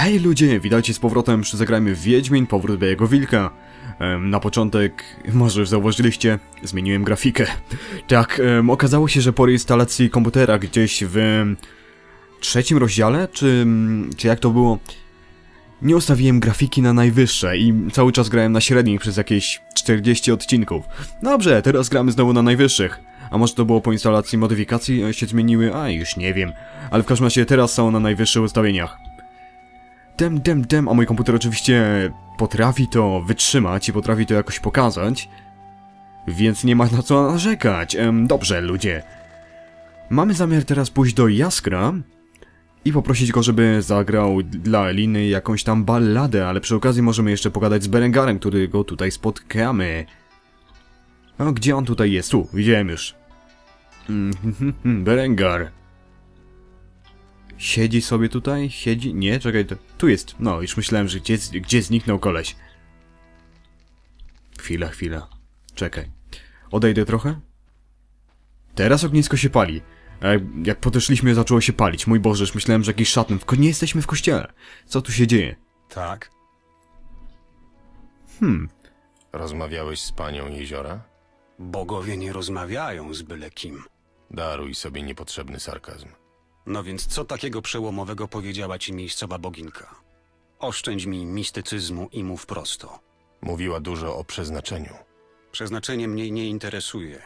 Hej ludzie, witajcie z powrotem zagrajmy w Wiedźmin, powrót Białego Wilka. Na początek, może już zauważyliście, zmieniłem grafikę. Tak, okazało się, że po instalacji komputera gdzieś w trzecim rozdziale, czy, mm, czy jak to było, nie ustawiłem grafiki na najwyższe i cały czas grałem na średnich przez jakieś 40 odcinków. Dobrze, teraz gramy znowu na najwyższych. A może to było po instalacji modyfikacji e, się zmieniły? A, już nie wiem. Ale w każdym razie teraz są na najwyższych ustawieniach. Dem, dem, dem, a mój komputer oczywiście potrafi to wytrzymać i potrafi to jakoś pokazać. Więc nie ma na co narzekać. Em, dobrze, ludzie. Mamy zamiar teraz pójść do Jaskra i poprosić go, żeby zagrał dla Eliny jakąś tam balladę, ale przy okazji możemy jeszcze pogadać z Berengarem, którego tutaj spotkamy. A gdzie on tutaj jest? Tu, widziałem już. Mm, Berengar. Siedzi sobie tutaj? Siedzi? Nie, czekaj, to, tu jest. No, już myślałem, że gdzie, gdzie zniknął koleś. Chwila, chwila. Czekaj. Odejdę trochę? Teraz ognisko się pali. A jak, jak podeszliśmy, zaczęło się palić. Mój Boże, już myślałem, że jakiś szatyn. Tylko nie jesteśmy w kościele. Co tu się dzieje? Tak? Hmm, Rozmawiałeś z panią jeziora? Bogowie nie rozmawiają z byle kim. Daruj sobie niepotrzebny sarkazm. No więc co takiego przełomowego powiedziała ci miejscowa boginka? Oszczędź mi mistycyzmu i mów prosto. Mówiła dużo o przeznaczeniu. Przeznaczenie mnie nie interesuje.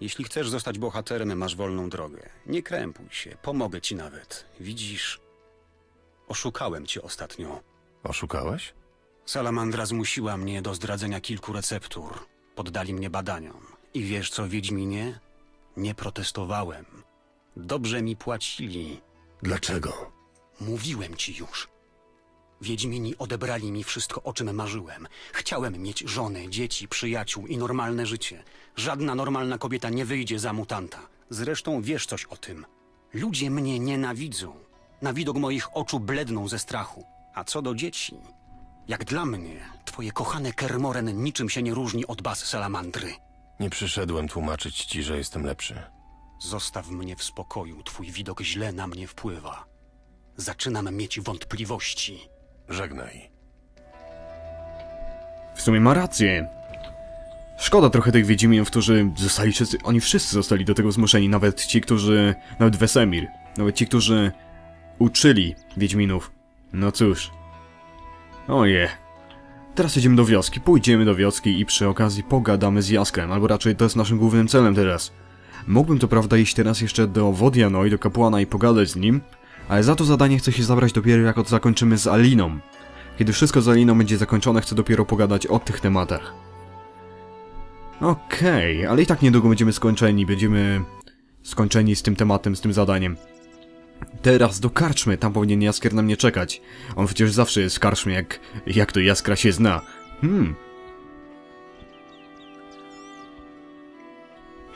Jeśli chcesz zostać bohaterem, masz wolną drogę. Nie krępuj się, pomogę ci nawet. Widzisz, oszukałem cię ostatnio. Oszukałeś? Salamandra zmusiła mnie do zdradzenia kilku receptur. Poddali mnie badaniom. I wiesz co, Wiedźminie? Nie protestowałem. Dobrze mi płacili. Dlaczego? Mówiłem ci już. Wiedźmini odebrali mi wszystko, o czym marzyłem. Chciałem mieć żonę, dzieci, przyjaciół i normalne życie. Żadna normalna kobieta nie wyjdzie za mutanta. Zresztą wiesz coś o tym. Ludzie mnie nienawidzą. Na widok moich oczu bledną ze strachu. A co do dzieci, jak dla mnie, twoje kochane Kermoren niczym się nie różni od baz salamandry. Nie przyszedłem tłumaczyć ci, że jestem lepszy. Zostaw mnie w spokoju, twój widok źle na mnie wpływa. Zaczynam mieć wątpliwości. Żegnaj. w sumie ma rację. Szkoda trochę tych Wiedźminów, którzy zostali wszyscy, oni wszyscy zostali do tego zmuszeni, nawet ci, którzy, nawet Wesemir, nawet ci, którzy uczyli Wiedźminów. No cóż. Oje. Teraz jedziemy do wioski, pójdziemy do wioski i przy okazji pogadamy z Jaskrem, albo raczej to jest naszym głównym celem teraz. Mógłbym to prawda iść teraz jeszcze do Wodiano i do kapłana i pogadać z nim, ale za to zadanie chcę się zabrać dopiero jak zakończymy z Aliną. Kiedy wszystko z Aliną będzie zakończone, chcę dopiero pogadać o tych tematach. Okej, ale i tak niedługo będziemy skończeni, będziemy skończeni z tym tematem, z tym zadaniem. Teraz do karczmy, tam powinien Jaskier na mnie czekać. On przecież zawsze jest w karczmie, jak, jak to Jaskra się zna. Hmm.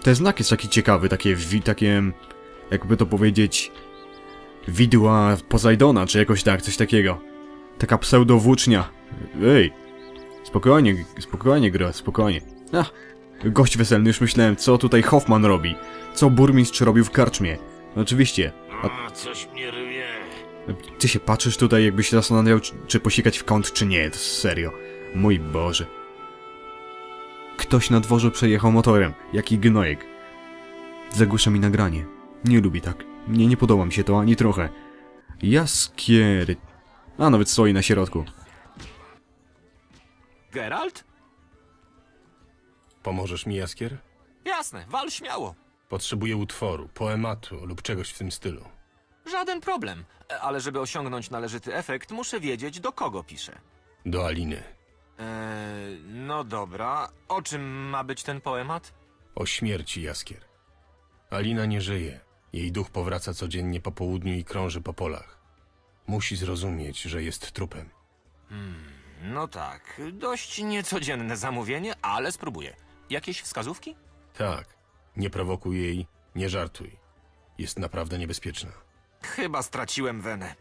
Ten znak jest taki ciekawy, takie, takie, jakby to powiedzieć, widła Poseidona, czy jakoś tak, coś takiego. Taka pseudowłócznia. Ej, spokojnie, spokojnie, gro, spokojnie. Ach, gość weselny, już myślałem, co tutaj Hoffman robi. Co burmistrz robił w karczmie. Oczywiście. A coś mnie rwie. ty się patrzysz tutaj, jakbyś się zastanawiał, czy, czy posikać w kąt, czy nie, to serio. Mój Boże. Ktoś na dworze przejechał motorem, jaki gnojek. Zagłusza mi nagranie. Nie lubi tak. Nie, nie podoba mi się to ani trochę. Jaskiery. A, nawet stoi na środku. Geralt? Pomożesz mi, Jaskier? Jasne, wal śmiało. Potrzebuję utworu, poematu lub czegoś w tym stylu. Żaden problem. E, Ale żeby osiągnąć należyty efekt, muszę wiedzieć, do kogo piszę. Do Aliny. Eee, no dobra. O czym ma być ten poemat? O śmierci, Jaskier. Alina nie żyje. Jej duch powraca codziennie po południu i krąży po polach. Musi zrozumieć, że jest trupem. No tak, dość niecodzienne zamówienie, ale spróbuję. Jakieś wskazówki? Tak, nie prowokuj jej, nie żartuj. Jest naprawdę niebezpieczna. Chyba straciłem wenę.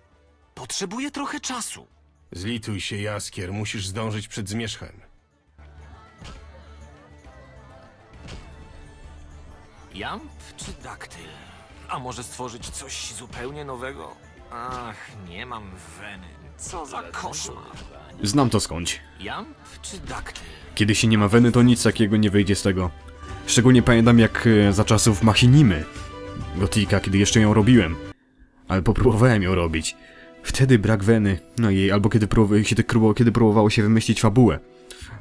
Potrzebuję trochę czasu. Zlituj się, Jaskier, musisz zdążyć przed zmierzchem. Jamp czy daktyl? A może stworzyć coś zupełnie nowego? Ach, nie mam weny. Co za koszmar. Znam to skądś. Jamp czy daktyl? Kiedy się nie ma weny, to nic takiego nie wyjdzie z tego. Szczególnie pamiętam jak e, za czasów Machinimy. Gotika, kiedy jeszcze ją robiłem. Ale popróbowałem ją robić. Wtedy brak weny. No i albo kiedy, próbowa- kiedy, próbowało- kiedy próbowało się wymyślić fabułę.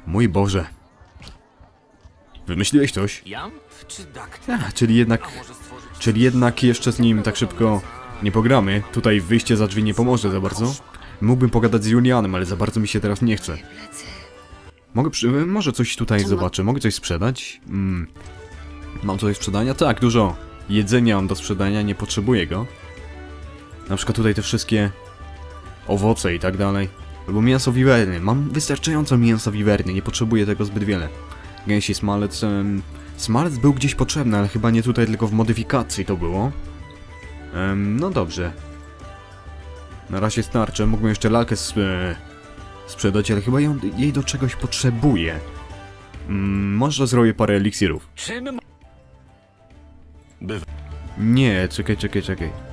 Mój Boże. Wymyśliłeś coś? Czy? A, czyli jednak... Czyli jednak jeszcze z nim tak szybko nie pogramy. Tutaj wyjście za drzwi nie pomoże za bardzo. Mógłbym pogadać z Julianem, ale za bardzo mi się teraz nie chce. Mogę przy... Może coś tutaj zobaczę. Mogę coś sprzedać? Mm. Mam coś do sprzedania? Tak, dużo jedzenia mam do sprzedania, nie potrzebuję go. Na przykład tutaj te wszystkie owoce i tak dalej. Albo mięso wiwerny. Mam wystarczająco mięsa wiwerny, nie potrzebuję tego zbyt wiele. Gęsi smalec... Smalec był gdzieś potrzebny, ale chyba nie tutaj, tylko w modyfikacji to było. No dobrze. Na razie starczy. Mógłbym jeszcze lalkę sp e, sprzedać, ale chyba ją, jej do czegoś potrzebuję. Mm, może zrobię parę eliksirów. Czym. Nie, czekaj, czekaj, czekaj.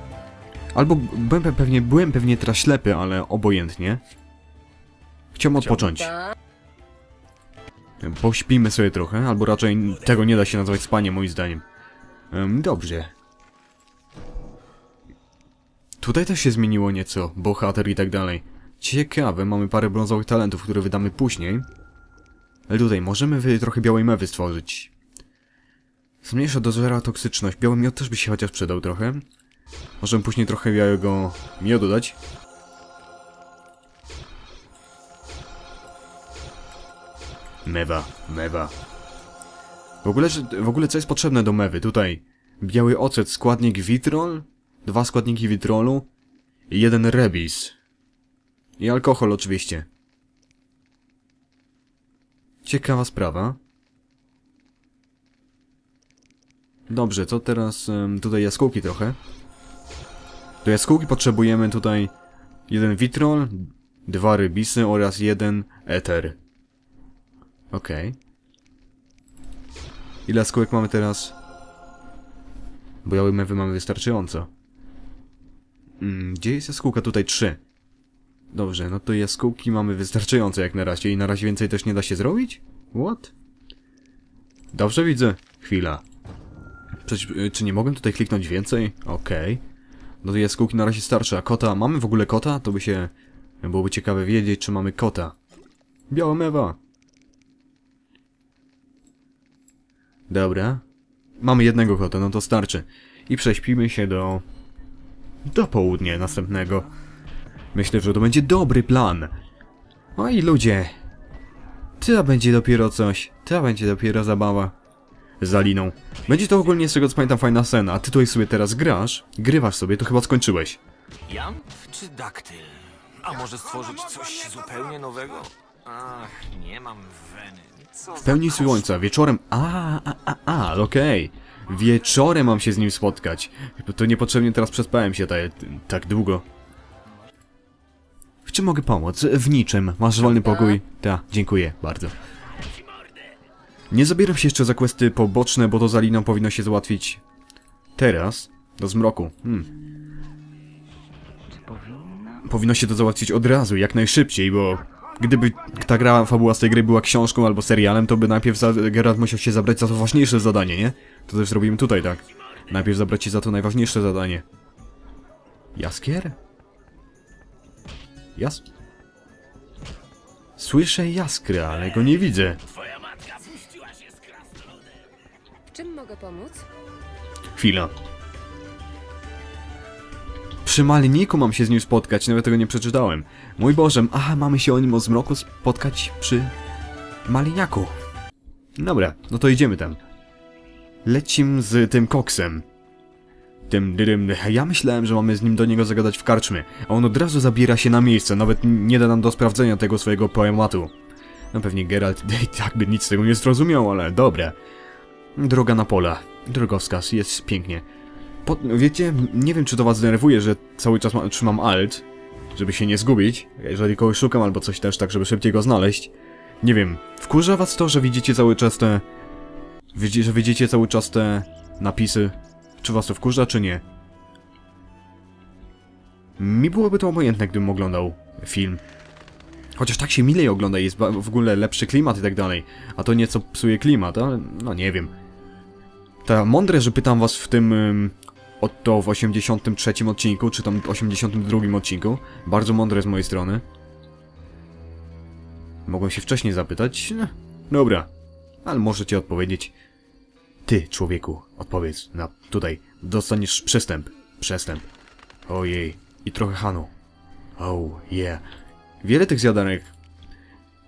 Albo byłem pe- pewnie, byłem pewnie teraz ślepy, ale obojętnie. Chciałbym odpocząć. Pośpimy sobie trochę, albo raczej tego nie da się nazwać spaniem moim zdaniem. Em, dobrze. Tutaj też się zmieniło nieco, bohater i tak dalej. Ciekawe, mamy parę brązowych talentów, które wydamy później. Ale tutaj możemy wy trochę białej mewy stworzyć. Zmniejsza do zera toksyczność. Biały miód też by się chociaż przydał trochę. Możemy później trochę białego miodu dać. Mewa, mewa. W ogóle, w ogóle co jest potrzebne do mewy? Tutaj biały ocet, składnik witrol, dwa składniki witrolu i jeden rebis. I alkohol oczywiście. Ciekawa sprawa. Dobrze, to teraz em, tutaj jaskółki trochę. Do jaskółki potrzebujemy tutaj jeden witrol, dwa rybisy oraz jeden eter. Okej. Ile jaskółek mamy teraz? Bo białej mewy mamy wystarczająco. Mm, gdzie jest jaskółka? Tutaj trzy. Dobrze, no to jaskółki mamy wystarczająco jak na razie i na razie więcej też nie da się zrobić? What? Dobrze widzę. Chwila. Przecież, y, czy nie mogłem tutaj kliknąć więcej? Okej. No to jaskółki na razie starczy, a kota... Mamy w ogóle kota? To by się... Byłoby ciekawe wiedzieć, czy mamy kota. Biała mewa. Dobra. Mamy jednego kota, no to starczy. I prześpimy się do... Do południa następnego. Myślę, że to będzie dobry plan. Oj, ludzie. To będzie dopiero coś. To będzie dopiero zabawa. Z Aliną. Będzie to ogólnie, z tego co pamiętam, fajna scena. A ty tutaj sobie teraz grasz, grywasz sobie, to chyba skończyłeś. Jamp czy daktyl? A może stworzyć coś zupełnie nowego? Ach, nie mam weny. Co W pełni słońca, wieczorem... A, a, a, a, okej. Wieczorem mam się z nim spotkać. To niepotrzebnie teraz przespałem się tak, tak długo. W czym mogę pomóc? W niczym. Masz wolny pokój? Tak, dziękuję bardzo. Nie zabieram się jeszcze za questy poboczne, bo to za liną powinno się załatwić teraz, do zmroku. Hmm. Powinno się to załatwić od razu, jak najszybciej, bo gdyby ta gra, fabuła z tej gry była książką albo serialem, to by najpierw za, Geralt musiał się zabrać za to ważniejsze zadanie, nie? To też zrobimy tutaj, tak. Najpierw zabrać się za to najważniejsze zadanie. Jaskier? Jas... Słyszę jaskrę, ale go nie widzę. Mogę pomóc? Chwila. Przy Maliniku mam się z nim spotkać, nawet tego nie przeczytałem. Mój Boże, aha, mamy się o nim o zmroku spotkać przy Maliniaku. Dobra, no to idziemy tam. Lecim z tym koksem. Tym dyrym. Ja myślałem, że mamy z nim do niego zagadać w karczmie, a on od razu zabiera się na miejsce, nawet nie da nam do sprawdzenia tego swojego poematu. No pewnie Geralt i tak by nic z tego nie zrozumiał, ale dobra. Droga na pola. Drogowskaz, jest pięknie. Po, wiecie, nie wiem czy to was denerwuje, że cały czas ma, trzymam alt, żeby się nie zgubić, jeżeli kogoś szukam albo coś też, tak żeby szybciej go znaleźć. Nie wiem, wkurza was to, że widzicie cały czas te... Że widzicie cały czas te napisy? Czy was to wkurza, czy nie? Mi byłoby to obojętne, gdybym oglądał film. Chociaż tak się milej ogląda, jest w ogóle lepszy klimat i tak dalej. A to nieco psuje klimat, ale no nie wiem. Ta mądre, że pytam was w tym... Ym, oto w 83 odcinku, czy tam 82 odcinku. Bardzo mądre z mojej strony. Mogłem się wcześniej zapytać. No, dobra, ale możecie odpowiedzieć. Ty, człowieku, odpowiedz na tutaj. Dostaniesz przestęp. Przestęp. Ojej. I trochę Hanu. Oh, yeah. Wiele tych zjadanek.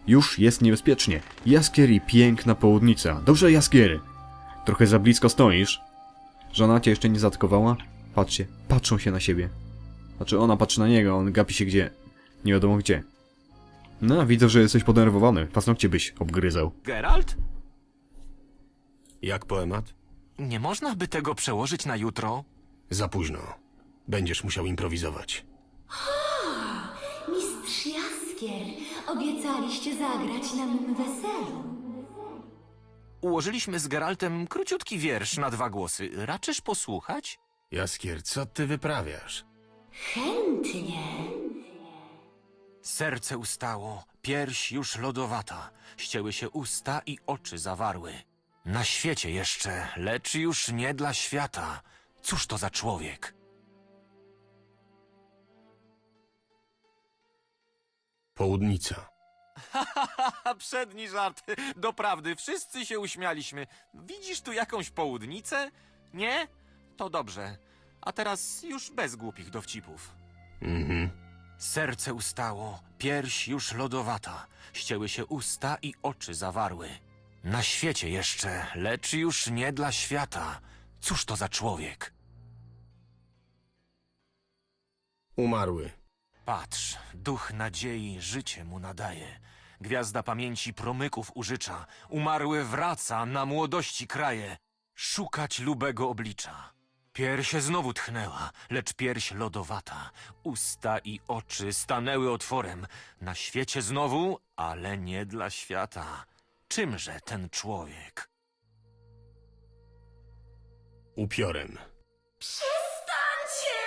Już jest niebezpiecznie. Jaskier i piękna południca. Dobrze, Jaskier. Trochę za blisko stoisz. Żona cię jeszcze nie zaatakowała? Patrzcie, patrzą się na siebie. Znaczy ona patrzy na niego, on gapi się gdzie. Nie wiadomo gdzie. No, widzę, że jesteś podenerwowany. Paznokcie byś obgryzał. Geralt? Jak poemat? Nie można by tego przełożyć na jutro? Za późno. Będziesz musiał improwizować. Mistrz Jaskier, obiecaliście zagrać na mym weselu. Ułożyliśmy z Geraltem króciutki wiersz na dwa głosy. Raczysz posłuchać? Jaskier, co ty wyprawiasz? Chętnie. Serce ustało, pierś już lodowata, ścięły się usta i oczy zawarły. Na świecie jeszcze, lecz już nie dla świata. Cóż to za człowiek? Południca. Przedni żart. Doprawdy, wszyscy się uśmialiśmy. Widzisz tu jakąś południcę? Nie? To dobrze. A teraz już bez głupich dowcipów. Mhm. Serce ustało, pierś już lodowata, ścięły się usta i oczy zawarły. Na świecie jeszcze, lecz już nie dla świata. Cóż to za człowiek? Umarły. Patrz, duch nadziei życie mu nadaje. Gwiazda pamięci promyków użycza. Umarły wraca, na młodości kraje. Szukać lubego oblicza. Pierś znowu tchnęła, lecz pierś lodowata. Usta i oczy stanęły otworem. Na świecie znowu, ale nie dla świata. Czymże ten człowiek? Upiorem. Przestańcie!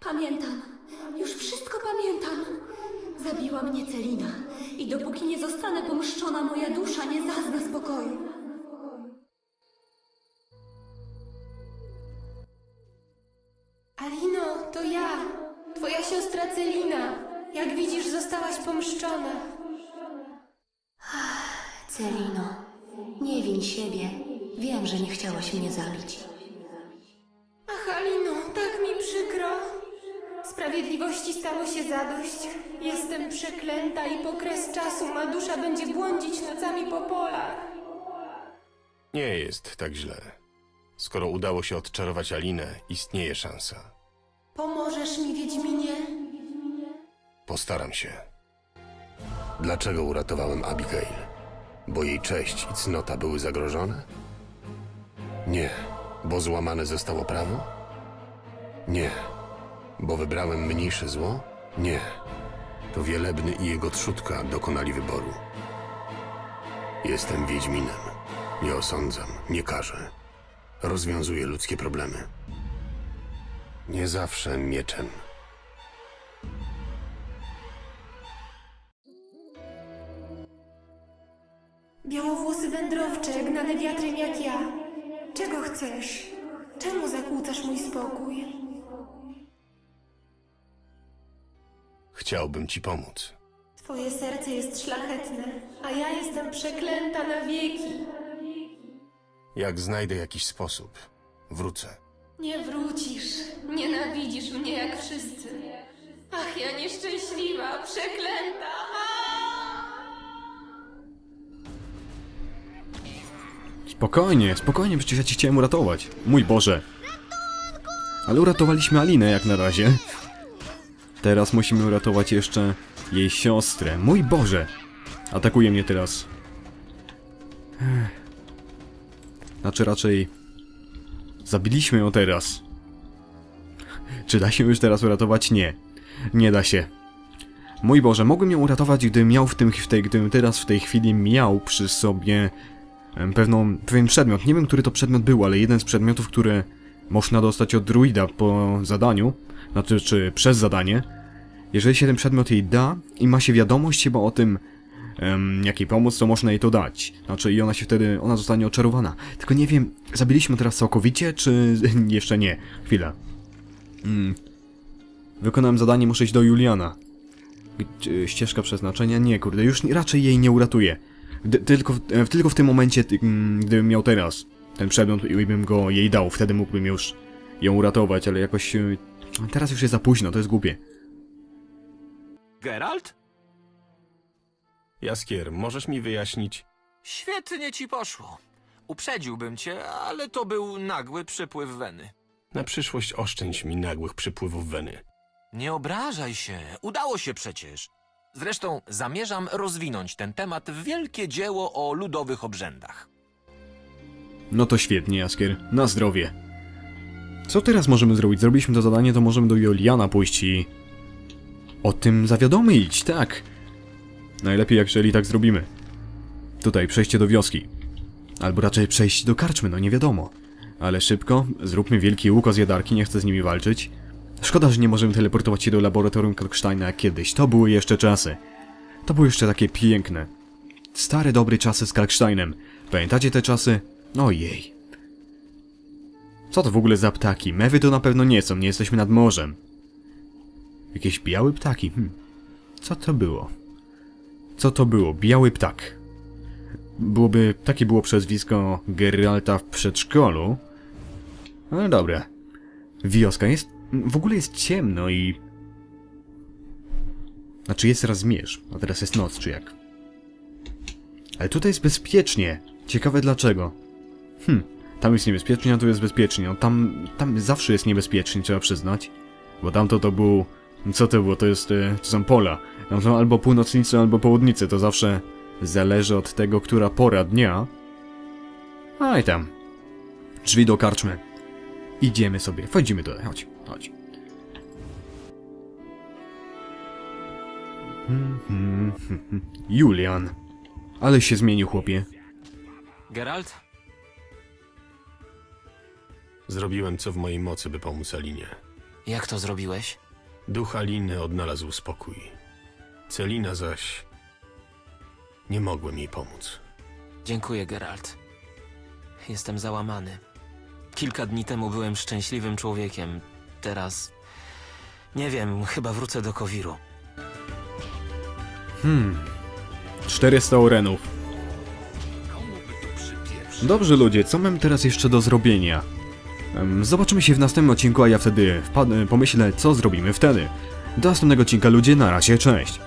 Pamiętam, już wszystko pamiętam. Zabiła mnie Celina i dopóki nie zostanę pomszczona, moja dusza nie zazna spokoju. Alino, to ja, twoja siostra Celina. Jak widzisz, zostałaś pomszczona. Celino, nie win siebie. Wiem, że nie chciałaś mnie zabić. Sprawiedliwości stało się zadość. Jestem przeklęta i po kres czasu ma dusza będzie błądzić nocami po polach. Nie jest tak źle. Skoro udało się odczarować Alinę, istnieje szansa. Pomożesz mi, Wiedźminie? Postaram się. Dlaczego uratowałem Abigail? Bo jej cześć i cnota były zagrożone? Nie, bo złamane zostało prawo? Nie, bo wybrałem mniejsze zło? Nie, to Wielebny i jego trzutka dokonali wyboru. Jestem Wiedźminem. Nie osądzam, nie karzę. Rozwiązuję ludzkie problemy. Nie zawsze mieczem. Chciałbym ci pomóc. Twoje serce jest szlachetne, a ja jestem przeklęta na wieki. Jak znajdę jakiś sposób, wrócę. Nie wrócisz. Nienawidzisz mnie jak wszyscy. Ach, ja nieszczęśliwa, przeklęta. Spokojnie, spokojnie, przecież ja ci chciałem uratować. Mój Boże. Ale uratowaliśmy Alinę jak na razie. Teraz musimy uratować jeszcze jej siostrę. Mój Boże. Atakuje mnie teraz. Znaczy raczej... Zabiliśmy ją teraz. Czy da się już teraz uratować? Nie. Nie da się. Mój Boże, mogłem ją uratować, gdybym miał w tym, w tej, gdybym teraz w tej chwili miał przy sobie pewną, pewien przedmiot. Nie wiem, który to przedmiot był, ale jeden z przedmiotów, które można dostać od druida po zadaniu, znaczy czy przez zadanie. Jeżeli się ten przedmiot jej da i ma się wiadomość chyba o tym, em, jak jej pomóc, to można jej to dać. Znaczy i ona się wtedy, ona zostanie oczarowana. Tylko nie wiem, zabiliśmy teraz całkowicie, czy jeszcze nie? Chwila. Mm. Wykonałem zadanie, muszę iść do Juliana. Ścieżka przeznaczenia? Nie, kurde, już raczej jej nie uratuje. Tylko, w- e, tylko w tym momencie, mm, gdybym miał teraz ten przedmiot i bym go jej dał, wtedy mógłbym już ją uratować, ale jakoś... e, Teraz już jest za późno, to jest głupie. Geralt? Jaskier, możesz mi wyjaśnić? Świetnie ci poszło. Uprzedziłbym cię, ale to był nagły przypływ weny. Na przyszłość oszczędź mi nagłych przypływów weny. Nie obrażaj się, udało się przecież. Zresztą zamierzam rozwinąć ten temat w wielkie dzieło o ludowych obrzędach. No to świetnie, Jaskier. Na zdrowie. Co teraz możemy zrobić? Zrobiliśmy to zadanie, to możemy do Juliana pójść i... O tym zawiadomić, tak. Najlepiej, jeżeli tak zrobimy. Tutaj, przejście do wioski. Albo raczej przejść do karczmy, no nie wiadomo. Ale szybko, zróbmy wielki łuk o zjadarki, nie chcę z nimi walczyć. Szkoda, że nie możemy teleportować się do laboratorium Kalksteina jak kiedyś. To były jeszcze czasy. To były jeszcze takie piękne. Stare, dobre czasy z Kalksteinem. Pamiętacie te czasy? Ojej. Co to w ogóle za ptaki? Mewy to na pewno nie są, nie jesteśmy nad morzem. Jakieś białe ptaki, hm. Co to było? Co to było? Biały ptak. Byłoby, takie było przezwisko Geralta w przedszkolu. Ale dobra. Wioska jest, w ogóle jest ciemno i... Znaczy jest teraz zmierzch, a teraz jest noc, czy jak? Ale tutaj jest bezpiecznie. Ciekawe dlaczego. Hm, tam jest niebezpiecznie, a tu jest bezpiecznie. No tam, tam zawsze jest niebezpiecznie, trzeba przyznać. Bo tamto to był... Co to było? To jest... e, To są pola. Tam są albo północnicy, albo południcy. To zawsze zależy od tego, która pora dnia. A i tam. Drzwi do karczmy. Idziemy sobie. Wchodzimy tutaj. Chodź, chodź. Hmm, hmm, hmm. Julian. Ale się zmienił, chłopie. Geralt? Zrobiłem co w mojej mocy, by pomóc Alinie. Jak to zrobiłeś? Duch Aliny odnalazł spokój. Celina zaś... Nie mogłem jej pomóc. Dziękuję, Geralt. Jestem załamany. Kilka dni temu byłem szczęśliwym człowiekiem. Teraz. Nie wiem, chyba wrócę do Kowiru. 400 orenów. Dobrze ludzie, co mam teraz jeszcze do zrobienia? Zobaczymy się w następnym odcinku, a ja wtedy pomyślę, co zrobimy wtedy. Do następnego odcinka ludzie, na razie, cześć.